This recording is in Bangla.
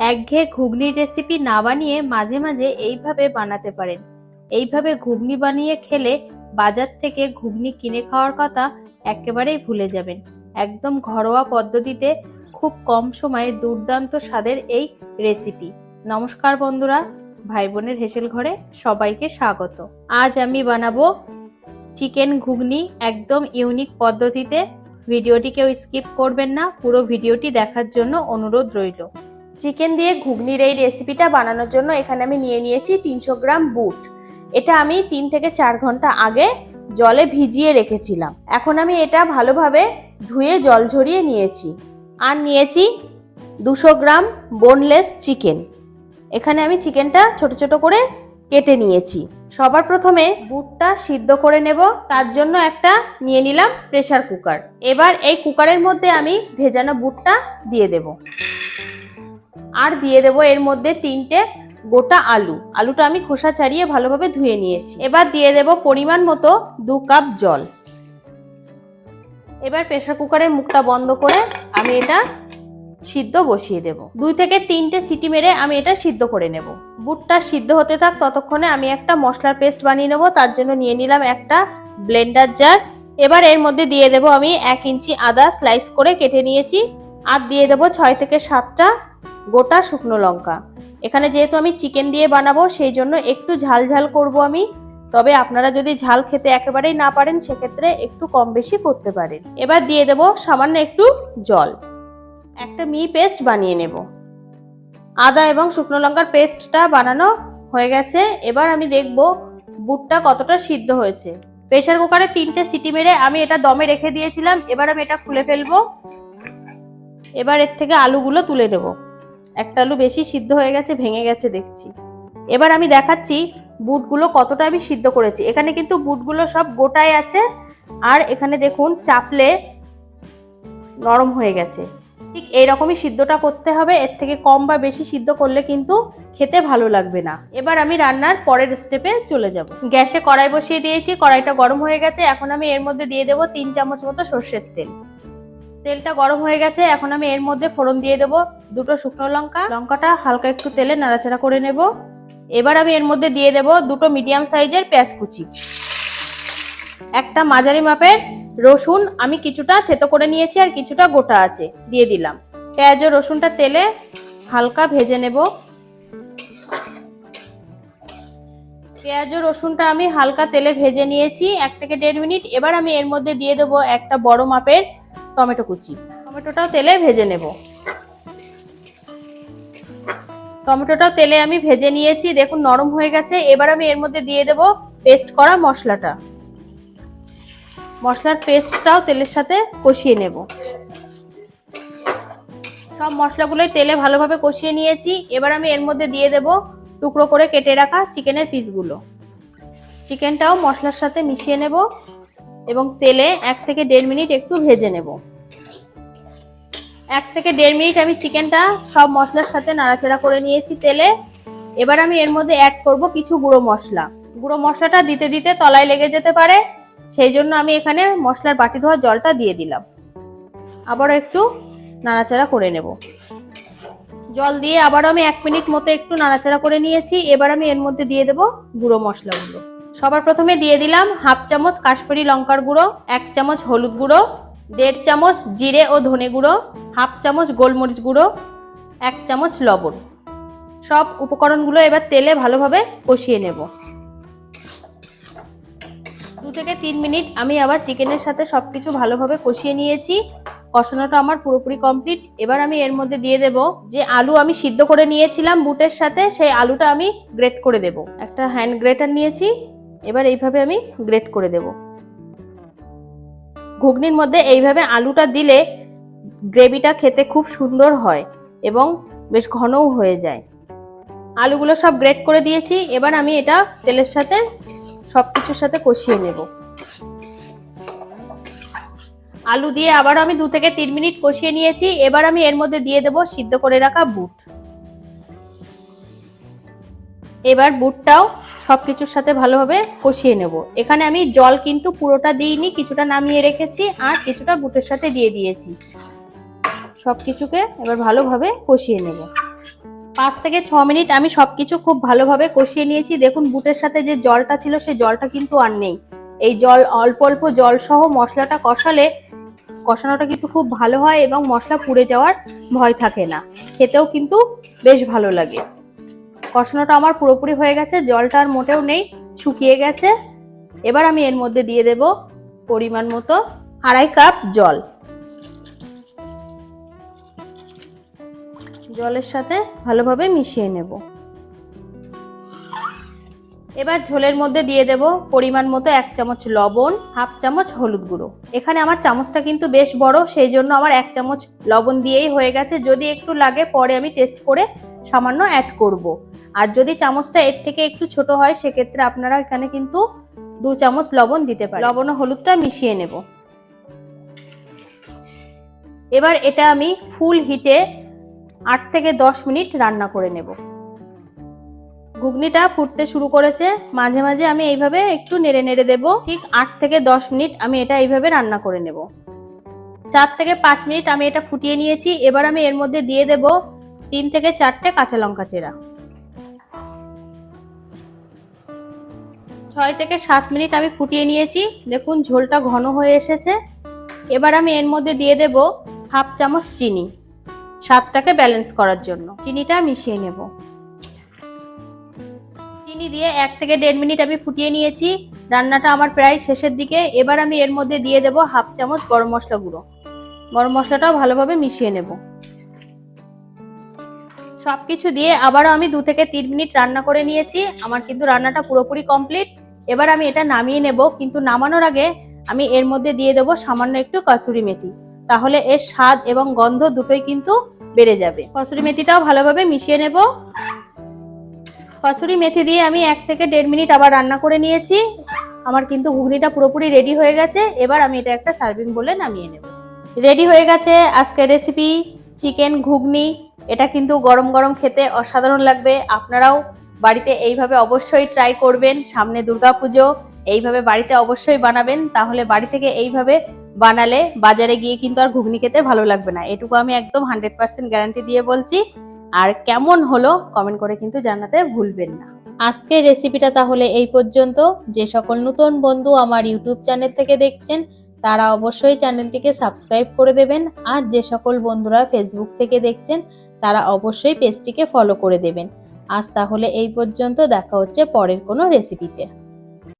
একঘেয়ে ঘুগনির রেসিপি না বানিয়ে মাঝে মাঝে এইভাবে বানাতে পারেন। এইভাবে ঘুগনি বানিয়ে খেলে বাজার থেকে ঘুগনি কিনে খাওয়ার কথা একেবারেই ভুলে যাবেন। একদম ঘরোয়া পদ্ধতিতে খুব কম সময়ে দুর্দান্ত স্বাদের এই রেসিপি নমস্কার বন্ধুরা ভাই বোনের হেসেল ঘরে সবাইকে স্বাগত। আজ আমি বানাবো চিকেন ঘুগনি একদম ইউনিক পদ্ধতিতে। ভিডিওটি কেউ স্কিপ করবেন না, পুরো ভিডিওটি দেখার জন্য অনুরোধ রইল। চিকেন দিয়ে ঘুগনির এই রেসিপিটা বানানোর জন্য এখানে আমি নিয়ে নিয়েছি তিনশো গ্রাম বুট। এটা আমি তিন থেকে চার ঘণ্টা আগে জলে ভিজিয়ে রেখেছিলাম। এখন আমি এটা ভালোভাবে ধুয়ে জল ঝরিয়ে নিয়েছি। আর নিয়েছি দুশো গ্রাম বোনলেস চিকেন এখানে আমি চিকেনটা ছোট ছোট করে কেটে নিয়েছি। সবার প্রথমে বুটটা সিদ্ধ করে নেব। তার জন্য একটা নিয়ে নিলাম প্রেশার কুকার এবার এই কুকারের মধ্যে আমি ভেজানো বুটটা দিয়ে দেব। আর দিয়ে দেব এর মধ্যে তিনটে গোটা আলু। আলুটা আমি খোসা ছাড়িয়ে ভালোভাবে ধুয়ে নিয়েছি। এবার দিয়ে দেব পরিমাণ মতো দু কাপ জল। এবার প্রেসার কুকারের মুখটা বন্ধ করে আমি এটা সিদ্ধ বসিয়ে দেব। দুই থেকে তিনটে সিটি মেরে আমি এটা সিদ্ধ করে নেব। বুটটা সিদ্ধ হতে থাক ততক্ষণে আমি একটা মশলার পেস্ট বানিয়ে নেব। তার জন্য নিয়ে নিলাম একটা ব্লেন্ডার জার। এবার এর মধ্যে দিয়ে দেব আমি এক ইঞ্চি আদা স্লাইস করে কেটে নিয়েছি। আর দিয়ে দেব ছয় থেকে সাতটা গোটা শুকনো লঙ্কা। এখানে যেহেতু আমি চিকেন দিয়ে বানাবো, সেই জন্য একটু ঝাল ঝাল করব আমি। তবে আপনারা যদি ঝাল খেতে একেবারেই না পারেন, সেক্ষেত্রে একটু কম বেশি করতে পারেন। এবার দিয়ে দেব সামান্য একটু জল। একটা মি পেস্ট বানিয়ে নেব। আদা এবং শুকনো লঙ্কার পেস্টটা বানানো হয়ে গেছে। এবার আমি দেখব বুটটা কতটা সিদ্ধ হয়েছে। প্রেসার কুকারে তিনটে সিটি মেরে আমি এটা দমে রেখে দিয়েছিলাম। এবার আমি এটা খুলে ফেলব। এবার এর থেকে আলুগুলো তুলে নেব। একটা আলু বেশি সিদ্ধ হয়ে গেছে, ভেঙে গেছে দেখছি। এবার আমি দেখাচ্ছি বুটগুলো কতটা আমি সিদ্ধ করেছি। এখানে কিন্তু বুটগুলো সব গোটায় আছে, আর এখানে দেখুন চাপলে নরম হয়ে গেছে। ঠিক এইরকমই সিদ্ধটা করতে হবে, এর থেকে কম বা বেশি সিদ্ধ করলে কিন্তু খেতে ভালো লাগবে না। এবার আমি রান্নার পরের স্টেপে চলে যাব। গ্যাসে কড়াই বসিয়ে দিয়েছি, কড়াইটা গরম হয়ে গেছে, এখন আমি এর মধ্যে দিয়ে দেবো তিন চামচ মতো সর্ষের তেল। তেলটা গরম হয়ে গেছে, এখন আমি এর মধ্যে ফোড়ন দিয়ে দেবো। দুটো শুকনো লঙ্কা, লঙ্কাটা হালকা একটু তেলে নাড়াচাড়া করে নেব। এবার আমি এর মধ্যে দিয়ে দেব দুটো মিডিয়াম সাইজের পেঁয়াজ কুচি। একটা মাঝারি মাপের রসুন আমি কিছুটা থেতো করে নিয়েছি আর কিছুটা গোটা আছে, দিয়ে দিলাম। পেঁয়াজ ও রসুনটা তেলে হালকা ভেজে নেব। পেঁয়াজ ও রসুনটা আমি হালকা তেলে ভেজে নিয়েছি, এক থেকে দেড় মিনিট। এবার আমি এর মধ্যে দিয়ে দেবো একটা বড় মাপের টমেটো কুচি। টমেটোটাও তেলে ভেজে নেব। টমেটোটাও তেলে আমি ভেজে নিয়েছি, দেখুন নরম হয়ে গেছে। এবার আমি এর মধ্যে দিয়ে দেব পেস্ট করা মশলাটা। মশলার পেস্টটাও তেলের সাথে কষিয়ে নেব। সব মশলাগুলোই তেলে ভালোভাবে কষিয়ে নিয়েছি। এবার আমি এর মধ্যে দিয়ে দেব টুকরো করে কেটে রাখা চিকেনের পিসগুলো। চিকেনটাও মশলার সাথে মিশিয়ে নেব। এবং তেলে এক থেকে দেড় মিনিট একটু ভেজে নেব। এক থেকে দেড় মিনিট আমি চিকেনটা সব মশলার সাথে নাড়াচাড়া করে নিয়েছি তেলে। এবার আমি এর মধ্যে অ্যাড করব কিছু গুঁড়ো মশলা। গুঁড়ো মশলাটা দিতে দিতে তলায় লেগে যেতে পারে, সেই জন্য আমি এখানে মশলার বাটি ধোয়া জলটা দিয়ে দিলাম। আবারও একটু নাড়াচাড়া করে নেব। জল দিয়ে আবারও আমি এক মিনিট মতো একটু নাড়াচাড়া করে নিয়েছি। এবার আমি এর মধ্যে দিয়ে দেব গুঁড়ো মশলাগুলো। সবার প্রথমে দিয়ে দিলাম হাফ চামচ কাশ্মীরি লঙ্কার গুঁড়ো, এক চামচ হলুদ গুঁড়ো, দেড় চামচ জিরে ও ধনে গুঁড়ো, হাফ চামচ গোলমরিচ গুঁড়ো, এক চামচ লবণ। সব উপকরণগুলো এবার তেলে ভালোভাবে কষিয়ে নেব। দু থেকে তিন মিনিট আমি আবার চিকেনের সাথে সব কিছু ভালোভাবে কষিয়ে নিয়েছি। কষানোটা আমার পুরোপুরি কমপ্লিট। এবার আমি এর মধ্যে দিয়ে দেব যে আলু আমি সিদ্ধ করে নিয়েছিলাম বুটের সাথে, সেই আলুটা আমি গ্রেট করে দেব। একটা হ্যান্ড গ্রেটার নিয়েছি। এবার এইভাবে আমি গ্রেট করে দেব। ঘুগনির মধ্যে এইভাবে আলুটা দিলে গ্রেভিটা খেতে খুব সুন্দর হয় এবং বেশ ঘনও হয়ে যায়। আলুগুলো সব গ্রেট করে দিয়েছি, এবার আমি এটা তেলের সাথে সব কিছুর সাথে কষিয়ে নেব। আলু দিয়ে আবার আমি দু থেকে তিন মিনিট কষিয়ে নিয়েছি, এবার আমি এর মধ্যে দিয়ে দেব সিদ্ধ করে রাখা বুট। এবার বুটটাও সব কিছুর সাথে ভালোভাবে কষিয়ে নেব। এখানে আমি জল কিন্তু পুরোটা দিইনি, কিছুটা নামিয়ে রেখেছি আর কিছুটা বুটের সাথে দিয়ে দিয়েছি। সব কিছুকে এবার ভালোভাবে কষিয়ে নেব। পাঁচ থেকে ছ মিনিট আমি সব কিছু খুব ভালোভাবে কষিয়ে নিয়েছি। দেখুন বুটের সাথে যে জলটা ছিল সেই জলটা কিন্তু আর নেই। এই জল, অল্প অল্প জল সহ মশলাটা কষালে কষানোটা কিন্তু খুব ভালো হয় এবং মশলা পুড়ে যাওয়ার ভয় থাকে না। খেতেও কিন্তু বেশ ভালো লাগে। কষানোটা আমার পুরোপুরি হয়ে গেছে, জলটা আর মোটেও নেই, শুকিয়ে গেছে। এবার আমি এর মধ্যে দিয়ে দেব পরিমাণ মতো আড়াই কাপ জল। জলের সাথে ভালোভাবে মিশিয়ে নেব। এবার ঝোলের মধ্যে দিয়ে দেব পরিমাণ মতো এক চামচ লবণ, হাফ চামচ হলুদ গুঁড়ো। এখানে আমার চামচটা কিন্তু বেশ বড়, সেই জন্য আমার এক চামচ লবণ দিয়েই হয়ে গেছে। যদি একটু লাগে, পরে আমি টেস্ট করে সামান্য অ্যাড করব। আর যদি চামচটা এর থেকে একটু ছোট হয়, সেক্ষেত্রে আপনারা এখানে কিন্তু দু চামচ লবণ দিতে পারেন। লবণ ও হলুদটা মিশিয়ে নেব। এবার এটা আমি ফুল হিটে আট থেকে দশ মিনিট রান্না করে নেব। ঘুগনিটা ফুটতে শুরু করেছে। মাঝে মাঝে আমি এইভাবে একটু নেড়ে নেড়ে দেব। ঠিক আট থেকে দশ মিনিট আমি এটা এইভাবে রান্না করে নেব। চার থেকে পাঁচ মিনিট আমি এটা ফুটিয়ে নিয়েছি। এবার আমি এর মধ্যে দিয়ে দেব তিন থেকে চারটে কাঁচা লঙ্কা চেরা। ছয় থেকে সাত মিনিট আমি ফুটিয়ে নিয়েছি। দেখুন, ঝোলটা ঘন হয়ে এসেছে। এবার আমি এর মধ্যে দিয়ে দেব হাফ চামচ চিনি। স্বাদটাকে ব্যালেন্স করার জন্য। চিনিটা মিশিয়ে নেব। চিনি দিয়ে এক থেকে দেড় মিনিট আমি ফুটিয়ে নিয়েছি। রান্নাটা আমার প্রায় শেষের দিকে। এবার আমি এর মধ্যে দিয়ে দেব হাফ চামচ গরম মশলা গুঁড়ো। গরম মশলাটাও ভালোভাবে মিশিয়ে নেব। সব কিছু দিয়ে আবারও আমি দু থেকে তিন মিনিট রান্না করে নিয়েছি। আমার কিন্তু রান্নাটা পুরোপুরি কমপ্লিট। এবার আমি এটা নামিয়ে নেব, কিন্তু নামানোর আগে আমি এর মধ্যে দিয়ে দেবো সামান্য একটু কাসুরি মেথি। তাহলে এর স্বাদ এবং গন্ধ দুটোই কিন্তু বেড়ে যাবে। কসুরি মেথিটাও ভালোভাবে মিশিয়ে নেব। কসুরি মেথি দিয়ে আমি এক থেকে দেড় মিনিট আবার রান্না করে নিয়েছি। আমার কিন্তু ঘুগনিটা পুরোপুরি রেডি হয়ে গেছে। এবার আমি এটা একটা সার্ভিং বলে নামিয়ে নেব। রেডি হয়ে গেছে আজকের রেসিপি। চিকেন ঘুগনি, এটা কিন্তু গরম গরম খেতে অসাধারণ লাগবে। আপনারাও বাড়িতে এইভাবে অবশ্যই ট্রাই করবেন। সামনে দুর্গাপুজো, এইভাবে বাড়িতে অবশ্যই বানাবেন। তাহলে বাড়ি থেকে এইভাবে বানালে বাজারে গিয়ে কিন্তু আর ঘুগনি খেতে ভালো লাগবে না। এটুকু আমি একদম হান্ড্রেড পার্সেন্ট গ্যারান্টি দিয়ে বলছি। আর কেমন হলো কমেন্ট করে কিন্তু জানাতে ভুলবেন না। আজকের রেসিপিটা তাহলে এই পর্যন্ত। যে সকল নতুন বন্ধু আমার ইউটিউব চ্যানেল থেকে দেখছেন, তারা অবশ্যই চ্যানেলটিকে সাবস্ক্রাইব করে দেবেন। আর যে সকল বন্ধুরা ফেসবুক থেকে দেখছেন, তারা অবশ্যই পেজটিকে ফলো করে দেবেন। আজ তাহলে এই পর্যন্ত দেখা হচ্ছে পরের কোনো রেসিপিতে